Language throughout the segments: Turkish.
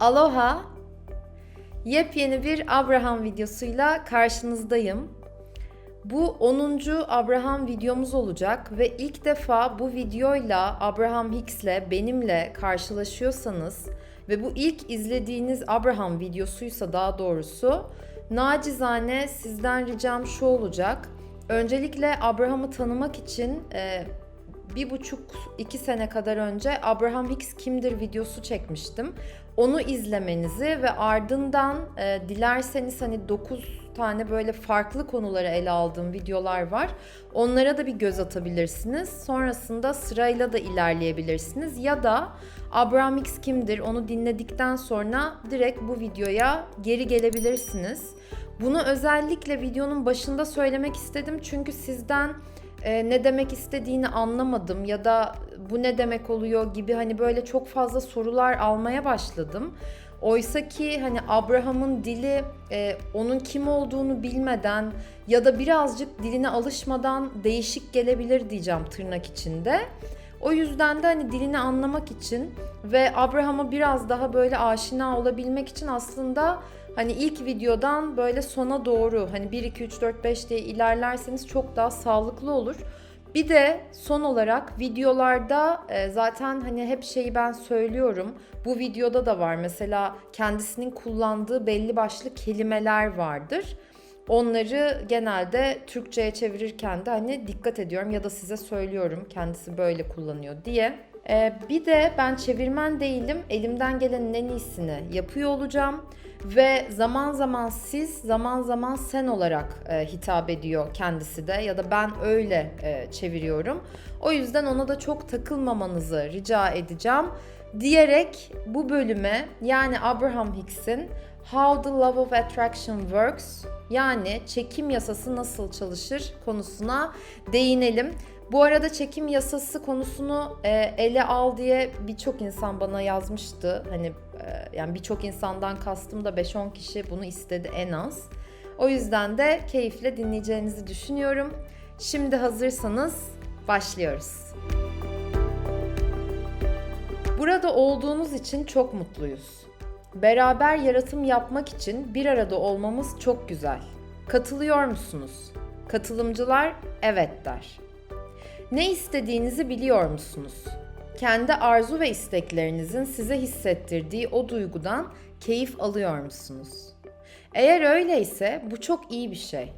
Aloha! Yepyeni bir Abraham videosuyla karşınızdayım. Bu 10. Abraham videomuz olacak ve ilk defa bu videoyla Abraham Hicks'le benimle karşılaşıyorsanız ve bu ilk izlediğiniz Abraham videosuysa daha doğrusu nacizane sizden ricam şu olacak. Öncelikle Abraham'ı tanımak için e, bir buçuk iki sene kadar önce Abraham Hicks kimdir videosu çekmiştim. Onu izlemenizi ve ardından e, dilerseniz hani 9 tane böyle farklı konuları ele aldığım videolar var. Onlara da bir göz atabilirsiniz. Sonrasında sırayla da ilerleyebilirsiniz. Ya da Abraham Hicks kimdir onu dinledikten sonra direkt bu videoya geri gelebilirsiniz. Bunu özellikle videonun başında söylemek istedim çünkü sizden e, ne demek istediğini anlamadım ya da bu ne demek oluyor gibi hani böyle çok fazla sorular almaya başladım. Oysa ki hani Abraham'ın dili e, onun kim olduğunu bilmeden ya da birazcık diline alışmadan değişik gelebilir diyeceğim tırnak içinde. O yüzden de hani dilini anlamak için ve Abraham'a biraz daha böyle aşina olabilmek için aslında hani ilk videodan böyle sona doğru hani 1 2 3 4 5 diye ilerlerseniz çok daha sağlıklı olur. Bir de son olarak videolarda e, zaten hani hep şeyi ben söylüyorum. Bu videoda da var mesela kendisinin kullandığı belli başlı kelimeler vardır. Onları genelde Türkçe'ye çevirirken de hani dikkat ediyorum ya da size söylüyorum kendisi böyle kullanıyor diye. Ee, bir de ben çevirmen değilim. Elimden gelenin en iyisini yapıyor olacağım. Ve zaman zaman siz, zaman zaman sen olarak e, hitap ediyor kendisi de ya da ben öyle e, çeviriyorum. O yüzden ona da çok takılmamanızı rica edeceğim. Diyerek bu bölüme yani Abraham Hicks'in How the Law of Attraction Works yani çekim yasası nasıl çalışır konusuna değinelim. Bu arada çekim yasası konusunu e, ele al diye birçok insan bana yazmıştı. Hani e, yani birçok insandan kastım da 5-10 kişi bunu istedi en az. O yüzden de keyifle dinleyeceğinizi düşünüyorum. Şimdi hazırsanız başlıyoruz. Burada olduğunuz için çok mutluyuz. Beraber yaratım yapmak için bir arada olmamız çok güzel. Katılıyor musunuz? Katılımcılar evet der. Ne istediğinizi biliyor musunuz? Kendi arzu ve isteklerinizin size hissettirdiği o duygudan keyif alıyor musunuz? Eğer öyleyse bu çok iyi bir şey.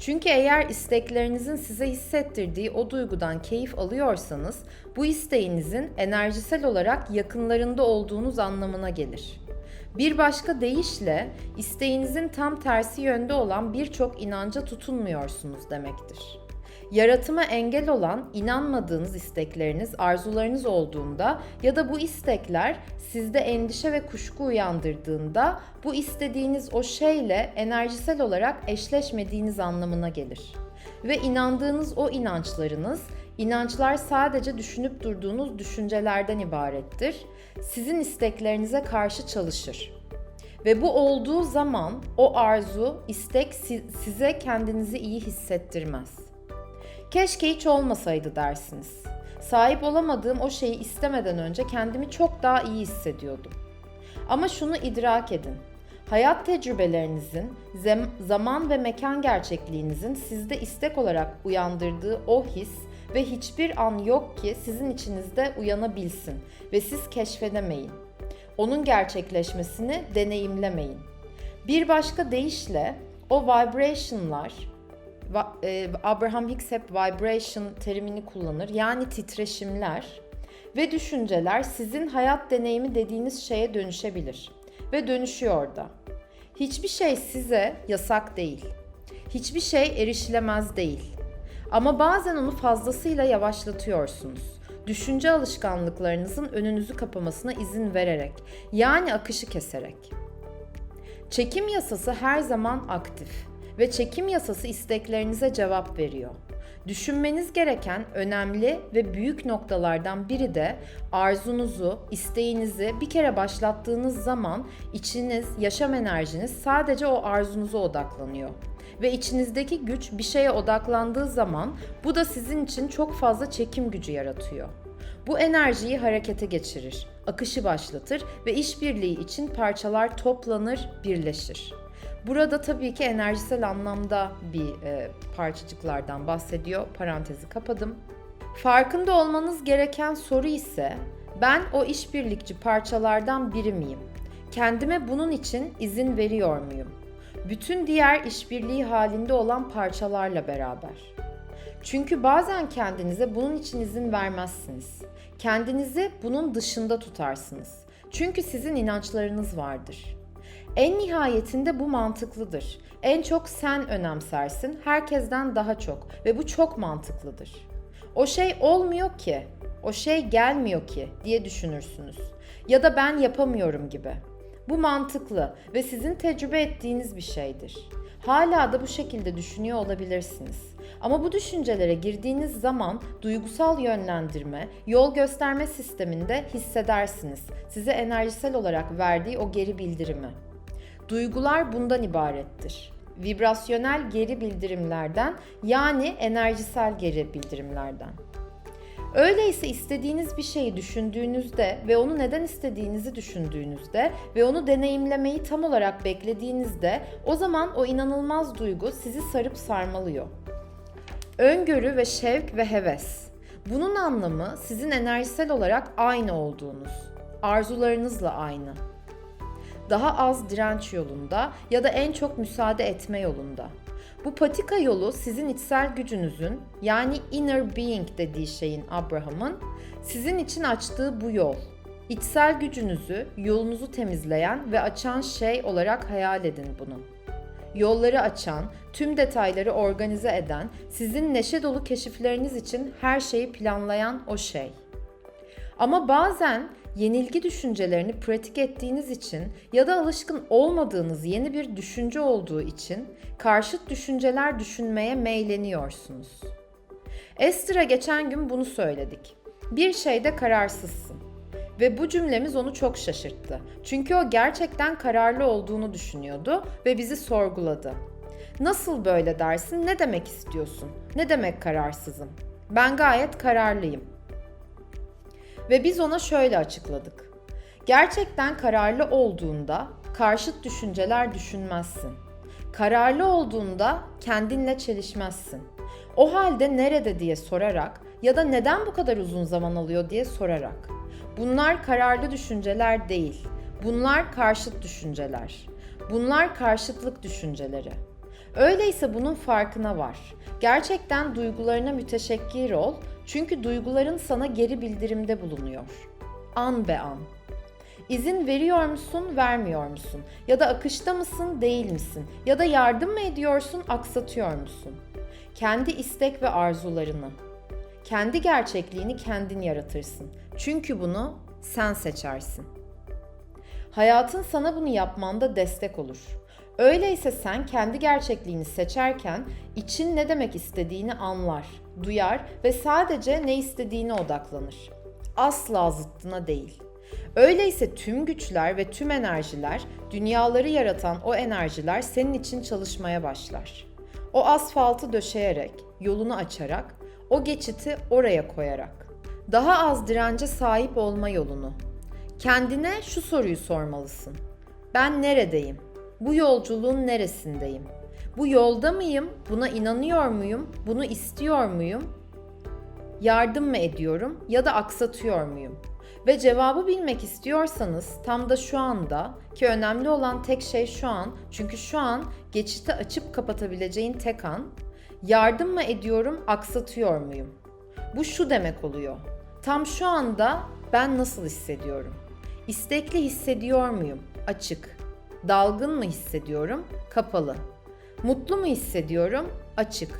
Çünkü eğer isteklerinizin size hissettirdiği o duygudan keyif alıyorsanız bu isteğinizin enerjisel olarak yakınlarında olduğunuz anlamına gelir. Bir başka deyişle isteğinizin tam tersi yönde olan birçok inanca tutunmuyorsunuz demektir. Yaratıma engel olan inanmadığınız istekleriniz, arzularınız olduğunda ya da bu istekler sizde endişe ve kuşku uyandırdığında bu istediğiniz o şeyle enerjisel olarak eşleşmediğiniz anlamına gelir. Ve inandığınız o inançlarınız, inançlar sadece düşünüp durduğunuz düşüncelerden ibarettir. Sizin isteklerinize karşı çalışır. Ve bu olduğu zaman o arzu, istek size kendinizi iyi hissettirmez. Keşke hiç olmasaydı dersiniz. Sahip olamadığım o şeyi istemeden önce kendimi çok daha iyi hissediyordum. Ama şunu idrak edin. Hayat tecrübelerinizin, zaman ve mekan gerçekliğinizin sizde istek olarak uyandırdığı o his ve hiçbir an yok ki sizin içinizde uyanabilsin ve siz keşfedemeyin. Onun gerçekleşmesini deneyimlemeyin. Bir başka deyişle o vibration'lar Abraham Hicks hep vibration terimini kullanır. Yani titreşimler ve düşünceler sizin hayat deneyimi dediğiniz şeye dönüşebilir ve dönüşüyor da. Hiçbir şey size yasak değil. Hiçbir şey erişilemez değil. Ama bazen onu fazlasıyla yavaşlatıyorsunuz. Düşünce alışkanlıklarınızın önünüzü kapamasına izin vererek, yani akışı keserek. Çekim yasası her zaman aktif ve çekim yasası isteklerinize cevap veriyor. Düşünmeniz gereken önemli ve büyük noktalardan biri de arzunuzu, isteğinizi bir kere başlattığınız zaman içiniz, yaşam enerjiniz sadece o arzunuza odaklanıyor. Ve içinizdeki güç bir şeye odaklandığı zaman bu da sizin için çok fazla çekim gücü yaratıyor. Bu enerjiyi harekete geçirir, akışı başlatır ve işbirliği için parçalar toplanır, birleşir. Burada tabii ki enerjisel anlamda bir e, parçacıklardan bahsediyor. Parantezi kapadım. Farkında olmanız gereken soru ise ben o işbirlikçi parçalardan biri miyim? Kendime bunun için izin veriyor muyum? Bütün diğer işbirliği halinde olan parçalarla beraber. Çünkü bazen kendinize bunun için izin vermezsiniz. Kendinizi bunun dışında tutarsınız. Çünkü sizin inançlarınız vardır. En nihayetinde bu mantıklıdır. En çok sen önemsersin, herkesten daha çok ve bu çok mantıklıdır. O şey olmuyor ki, o şey gelmiyor ki diye düşünürsünüz. Ya da ben yapamıyorum gibi. Bu mantıklı ve sizin tecrübe ettiğiniz bir şeydir. Hala da bu şekilde düşünüyor olabilirsiniz. Ama bu düşüncelere girdiğiniz zaman duygusal yönlendirme, yol gösterme sisteminde hissedersiniz. Size enerjisel olarak verdiği o geri bildirimi. Duygular bundan ibarettir. Vibrasyonel geri bildirimlerden yani enerjisel geri bildirimlerden. Öyleyse istediğiniz bir şeyi düşündüğünüzde ve onu neden istediğinizi düşündüğünüzde ve onu deneyimlemeyi tam olarak beklediğinizde o zaman o inanılmaz duygu sizi sarıp sarmalıyor. Öngörü ve şevk ve heves. Bunun anlamı sizin enerjisel olarak aynı olduğunuz, arzularınızla aynı. Daha az direnç yolunda ya da en çok müsaade etme yolunda. Bu patika yolu sizin içsel gücünüzün yani inner being dediği şeyin Abraham'ın sizin için açtığı bu yol. İçsel gücünüzü, yolunuzu temizleyen ve açan şey olarak hayal edin bunu. Yolları açan, tüm detayları organize eden, sizin neşe dolu keşifleriniz için her şeyi planlayan o şey. Ama bazen yenilgi düşüncelerini pratik ettiğiniz için ya da alışkın olmadığınız yeni bir düşünce olduğu için karşıt düşünceler düşünmeye meyleniyorsunuz. Esther'a geçen gün bunu söyledik. Bir şeyde kararsızsın. Ve bu cümlemiz onu çok şaşırttı. Çünkü o gerçekten kararlı olduğunu düşünüyordu ve bizi sorguladı. Nasıl böyle dersin? Ne demek istiyorsun? Ne demek kararsızım? Ben gayet kararlıyım. Ve biz ona şöyle açıkladık. Gerçekten kararlı olduğunda karşıt düşünceler düşünmezsin. Kararlı olduğunda kendinle çelişmezsin. O halde nerede diye sorarak ya da neden bu kadar uzun zaman alıyor diye sorarak. Bunlar kararlı düşünceler değil. Bunlar karşıt düşünceler. Bunlar karşıtlık düşünceleri. Öyleyse bunun farkına var. Gerçekten duygularına müteşekkir ol çünkü duyguların sana geri bildirimde bulunuyor. An be an. İzin veriyor musun, vermiyor musun? Ya da akışta mısın, değil misin? Ya da yardım mı ediyorsun, aksatıyor musun? Kendi istek ve arzularını. Kendi gerçekliğini kendin yaratırsın. Çünkü bunu sen seçersin. Hayatın sana bunu yapmanda destek olur. Öyleyse sen kendi gerçekliğini seçerken için ne demek istediğini anlar, duyar ve sadece ne istediğine odaklanır. Asla zıttına değil. Öyleyse tüm güçler ve tüm enerjiler, dünyaları yaratan o enerjiler senin için çalışmaya başlar. O asfaltı döşeyerek, yolunu açarak, o geçiti oraya koyarak. Daha az dirence sahip olma yolunu. Kendine şu soruyu sormalısın. Ben neredeyim? Bu yolculuğun neresindeyim? Bu yolda mıyım? Buna inanıyor muyum? Bunu istiyor muyum? Yardım mı ediyorum ya da aksatıyor muyum? Ve cevabı bilmek istiyorsanız tam da şu anda ki önemli olan tek şey şu an çünkü şu an geçiti açıp kapatabileceğin tek an yardım mı ediyorum, aksatıyor muyum? Bu şu demek oluyor. Tam şu anda ben nasıl hissediyorum? İstekli hissediyor muyum? Açık. Dalgın mı hissediyorum? Kapalı. Mutlu mu hissediyorum? Açık.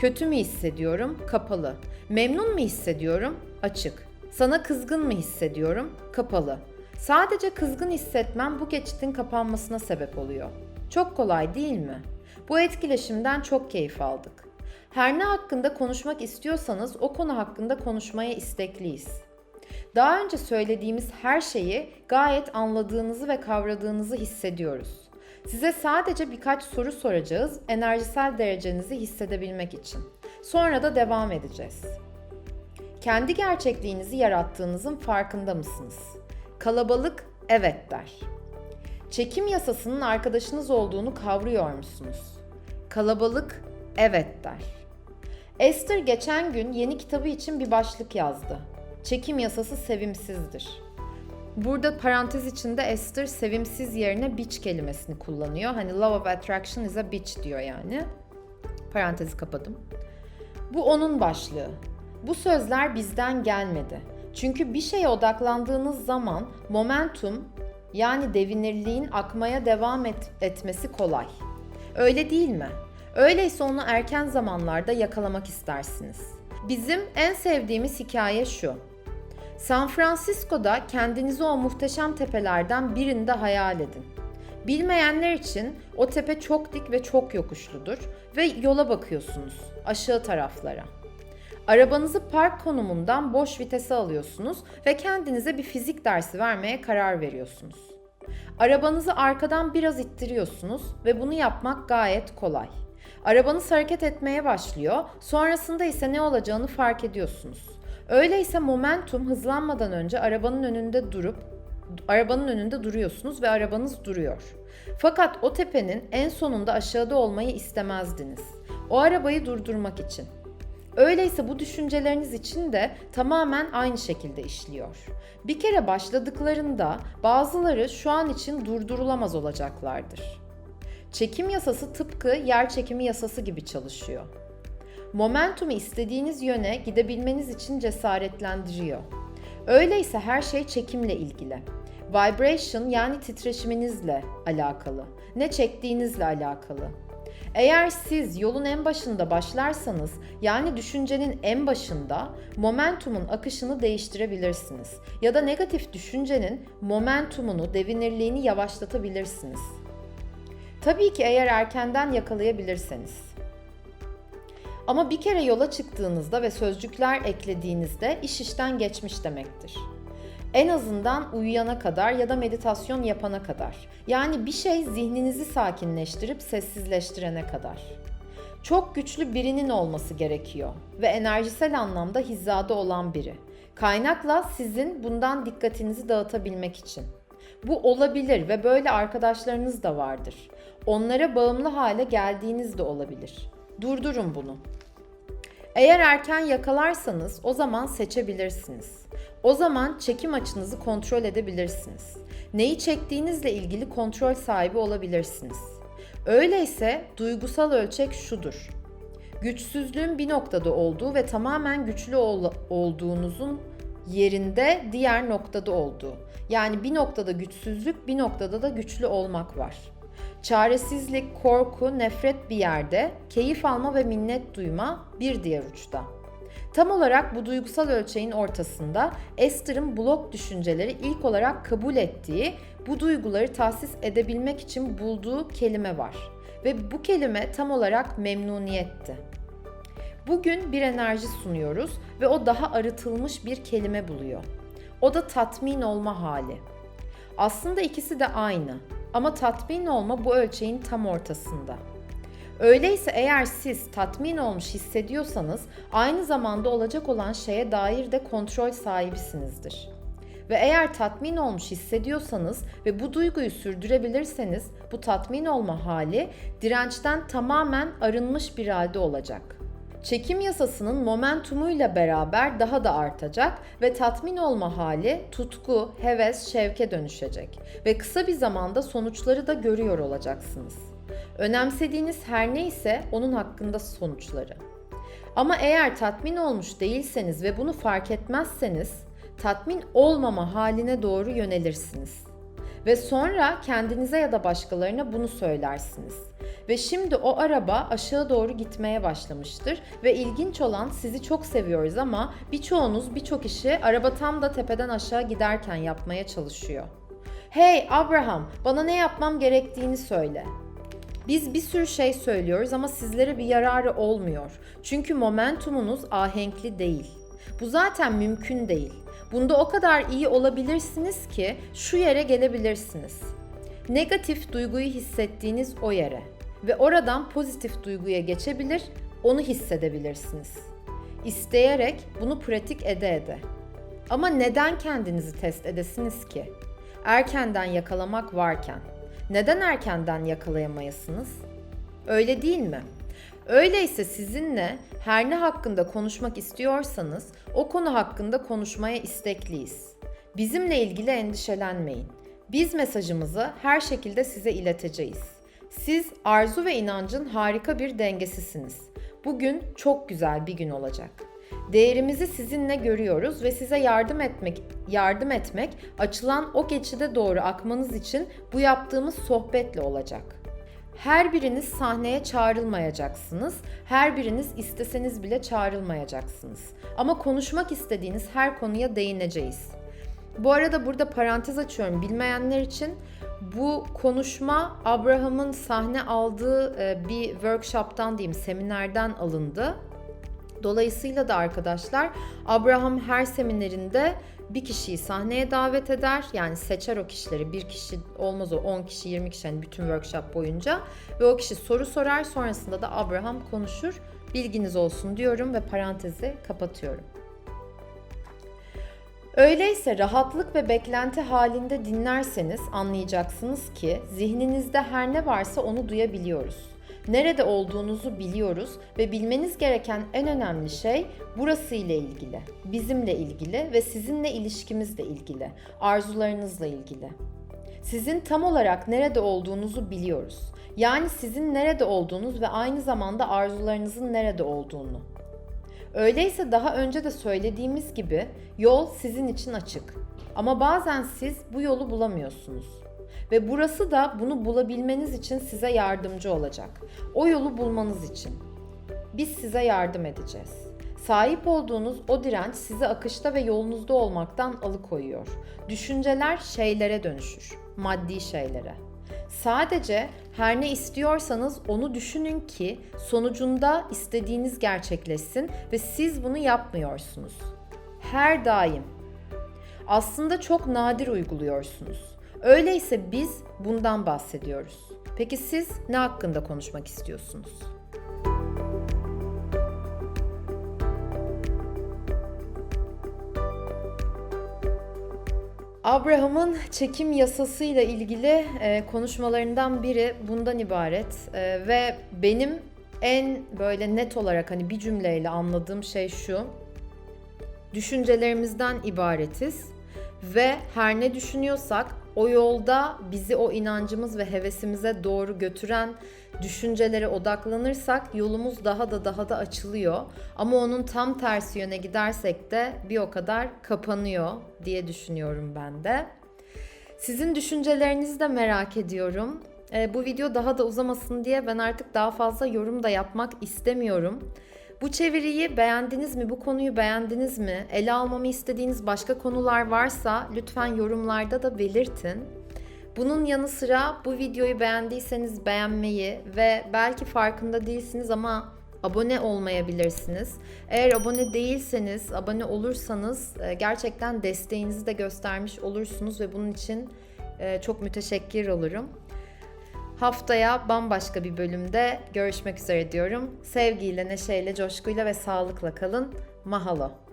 Kötü mü hissediyorum? Kapalı. Memnun mu hissediyorum? Açık. Sana kızgın mı hissediyorum? Kapalı. Sadece kızgın hissetmem bu geçitin kapanmasına sebep oluyor. Çok kolay değil mi? Bu etkileşimden çok keyif aldık. Her ne hakkında konuşmak istiyorsanız o konu hakkında konuşmaya istekliyiz. Daha önce söylediğimiz her şeyi gayet anladığınızı ve kavradığınızı hissediyoruz. Size sadece birkaç soru soracağız enerjisel derecenizi hissedebilmek için. Sonra da devam edeceğiz. Kendi gerçekliğinizi yarattığınızın farkında mısınız? Kalabalık evet der. Çekim yasasının arkadaşınız olduğunu kavruyor musunuz? Kalabalık evet der. Esther geçen gün yeni kitabı için bir başlık yazdı. Çekim yasası sevimsizdir. Burada parantez içinde Esther sevimsiz yerine bitch kelimesini kullanıyor. Hani love of attraction is a bitch diyor yani. Parantezi kapadım. Bu onun başlığı. Bu sözler bizden gelmedi. Çünkü bir şeye odaklandığınız zaman momentum yani devinirliğin akmaya devam et- etmesi kolay. Öyle değil mi? Öyleyse onu erken zamanlarda yakalamak istersiniz. Bizim en sevdiğimiz hikaye şu. San Francisco'da kendinizi o muhteşem tepelerden birinde hayal edin. Bilmeyenler için o tepe çok dik ve çok yokuşludur ve yola bakıyorsunuz aşağı taraflara. Arabanızı park konumundan boş vitese alıyorsunuz ve kendinize bir fizik dersi vermeye karar veriyorsunuz. Arabanızı arkadan biraz ittiriyorsunuz ve bunu yapmak gayet kolay. Arabanız hareket etmeye başlıyor, sonrasında ise ne olacağını fark ediyorsunuz. Öyleyse momentum hızlanmadan önce arabanın önünde durup arabanın önünde duruyorsunuz ve arabanız duruyor. Fakat o tepenin en sonunda aşağıda olmayı istemezdiniz. O arabayı durdurmak için. Öyleyse bu düşünceleriniz için de tamamen aynı şekilde işliyor. Bir kere başladıklarında bazıları şu an için durdurulamaz olacaklardır. Çekim yasası tıpkı yer çekimi yasası gibi çalışıyor. Momentumu istediğiniz yöne gidebilmeniz için cesaretlendiriyor. Öyleyse her şey çekimle ilgili. Vibration yani titreşiminizle alakalı. Ne çektiğinizle alakalı. Eğer siz yolun en başında başlarsanız, yani düşüncenin en başında momentumun akışını değiştirebilirsiniz. Ya da negatif düşüncenin momentumunu, devinirliğini yavaşlatabilirsiniz. Tabii ki eğer erkenden yakalayabilirseniz. Ama bir kere yola çıktığınızda ve sözcükler eklediğinizde iş işten geçmiş demektir. En azından uyuyana kadar ya da meditasyon yapana kadar. Yani bir şey zihninizi sakinleştirip sessizleştirene kadar. Çok güçlü birinin olması gerekiyor ve enerjisel anlamda hizada olan biri. Kaynakla sizin bundan dikkatinizi dağıtabilmek için. Bu olabilir ve böyle arkadaşlarınız da vardır. Onlara bağımlı hale geldiğiniz de olabilir. Durdurun bunu. Eğer erken yakalarsanız o zaman seçebilirsiniz. O zaman çekim açınızı kontrol edebilirsiniz. Neyi çektiğinizle ilgili kontrol sahibi olabilirsiniz. Öyleyse duygusal ölçek şudur. Güçsüzlüğün bir noktada olduğu ve tamamen güçlü ol- olduğunuzun yerinde diğer noktada olduğu. Yani bir noktada güçsüzlük, bir noktada da güçlü olmak var. Çaresizlik, korku, nefret bir yerde, keyif alma ve minnet duyma bir diğer uçta. Tam olarak bu duygusal ölçeğin ortasında Esther'ın blok düşünceleri ilk olarak kabul ettiği, bu duyguları tahsis edebilmek için bulduğu kelime var. Ve bu kelime tam olarak memnuniyetti. Bugün bir enerji sunuyoruz ve o daha arıtılmış bir kelime buluyor. O da tatmin olma hali. Aslında ikisi de aynı ama tatmin olma bu ölçeğin tam ortasında. Öyleyse eğer siz tatmin olmuş hissediyorsanız aynı zamanda olacak olan şeye dair de kontrol sahibisinizdir. Ve eğer tatmin olmuş hissediyorsanız ve bu duyguyu sürdürebilirseniz bu tatmin olma hali dirençten tamamen arınmış bir halde olacak. Çekim yasasının momentumuyla beraber daha da artacak ve tatmin olma hali tutku, heves, şevke dönüşecek ve kısa bir zamanda sonuçları da görüyor olacaksınız. Önemsediğiniz her neyse onun hakkında sonuçları. Ama eğer tatmin olmuş değilseniz ve bunu fark etmezseniz tatmin olmama haline doğru yönelirsiniz. Ve sonra kendinize ya da başkalarına bunu söylersiniz. Ve şimdi o araba aşağı doğru gitmeye başlamıştır ve ilginç olan sizi çok seviyoruz ama birçoğunuz birçok işi araba tam da tepeden aşağı giderken yapmaya çalışıyor. Hey Abraham, bana ne yapmam gerektiğini söyle. Biz bir sürü şey söylüyoruz ama sizlere bir yararı olmuyor. Çünkü momentumunuz ahenkli değil. Bu zaten mümkün değil. Bunda o kadar iyi olabilirsiniz ki şu yere gelebilirsiniz. Negatif duyguyu hissettiğiniz o yere ve oradan pozitif duyguya geçebilir, onu hissedebilirsiniz. İsteyerek bunu pratik ede ede. Ama neden kendinizi test edesiniz ki? Erkenden yakalamak varken. Neden erkenden yakalayamayasınız? Öyle değil mi? Öyleyse sizinle her ne hakkında konuşmak istiyorsanız o konu hakkında konuşmaya istekliyiz. Bizimle ilgili endişelenmeyin. Biz mesajımızı her şekilde size ileteceğiz. Siz arzu ve inancın harika bir dengesisiniz. Bugün çok güzel bir gün olacak. Değerimizi sizinle görüyoruz ve size yardım etmek yardım etmek açılan o geçide doğru akmanız için bu yaptığımız sohbetle olacak. Her biriniz sahneye çağrılmayacaksınız. Her biriniz isteseniz bile çağrılmayacaksınız. Ama konuşmak istediğiniz her konuya değineceğiz. Bu arada burada parantez açıyorum bilmeyenler için. Bu konuşma Abraham'ın sahne aldığı e, bir workshop'tan diyeyim, seminerden alındı. Dolayısıyla da arkadaşlar Abraham her seminerinde bir kişiyi sahneye davet eder. Yani seçer o kişileri. Bir kişi olmaz o 10 kişi 20 kişi yani bütün workshop boyunca. Ve o kişi soru sorar sonrasında da Abraham konuşur. Bilginiz olsun diyorum ve parantezi kapatıyorum. Öyleyse rahatlık ve beklenti halinde dinlerseniz anlayacaksınız ki zihninizde her ne varsa onu duyabiliyoruz. Nerede olduğunuzu biliyoruz ve bilmeniz gereken en önemli şey burası ile ilgili, bizimle ilgili ve sizinle ilişkimizle ilgili, arzularınızla ilgili. Sizin tam olarak nerede olduğunuzu biliyoruz. Yani sizin nerede olduğunuz ve aynı zamanda arzularınızın nerede olduğunu. Öyleyse daha önce de söylediğimiz gibi yol sizin için açık. Ama bazen siz bu yolu bulamıyorsunuz. Ve burası da bunu bulabilmeniz için size yardımcı olacak. O yolu bulmanız için. Biz size yardım edeceğiz. Sahip olduğunuz o direnç sizi akışta ve yolunuzda olmaktan alıkoyuyor. Düşünceler şeylere dönüşür, maddi şeylere. Sadece her ne istiyorsanız onu düşünün ki sonucunda istediğiniz gerçekleşsin ve siz bunu yapmıyorsunuz. Her daim. Aslında çok nadir uyguluyorsunuz. Öyleyse biz bundan bahsediyoruz. Peki siz ne hakkında konuşmak istiyorsunuz? Abraham'ın çekim yasasıyla ilgili e, konuşmalarından biri bundan ibaret E, ve benim en böyle net olarak hani bir cümleyle anladığım şey şu. Düşüncelerimizden ibaretiz ve her ne düşünüyorsak o yolda bizi o inancımız ve hevesimize doğru götüren düşüncelere odaklanırsak yolumuz daha da daha da açılıyor. Ama onun tam tersi yöne gidersek de bir o kadar kapanıyor diye düşünüyorum ben de. Sizin düşüncelerinizi de merak ediyorum. E, bu video daha da uzamasın diye ben artık daha fazla yorum da yapmak istemiyorum. Bu çeviriyi beğendiniz mi? Bu konuyu beğendiniz mi? Ele almamı istediğiniz başka konular varsa lütfen yorumlarda da belirtin. Bunun yanı sıra bu videoyu beğendiyseniz beğenmeyi ve belki farkında değilsiniz ama abone olmayabilirsiniz. Eğer abone değilseniz, abone olursanız e, gerçekten desteğinizi de göstermiş olursunuz ve bunun için e, çok müteşekkir olurum. Haftaya bambaşka bir bölümde görüşmek üzere diyorum. Sevgiyle, neşeyle, coşkuyla ve sağlıkla kalın. Mahalo.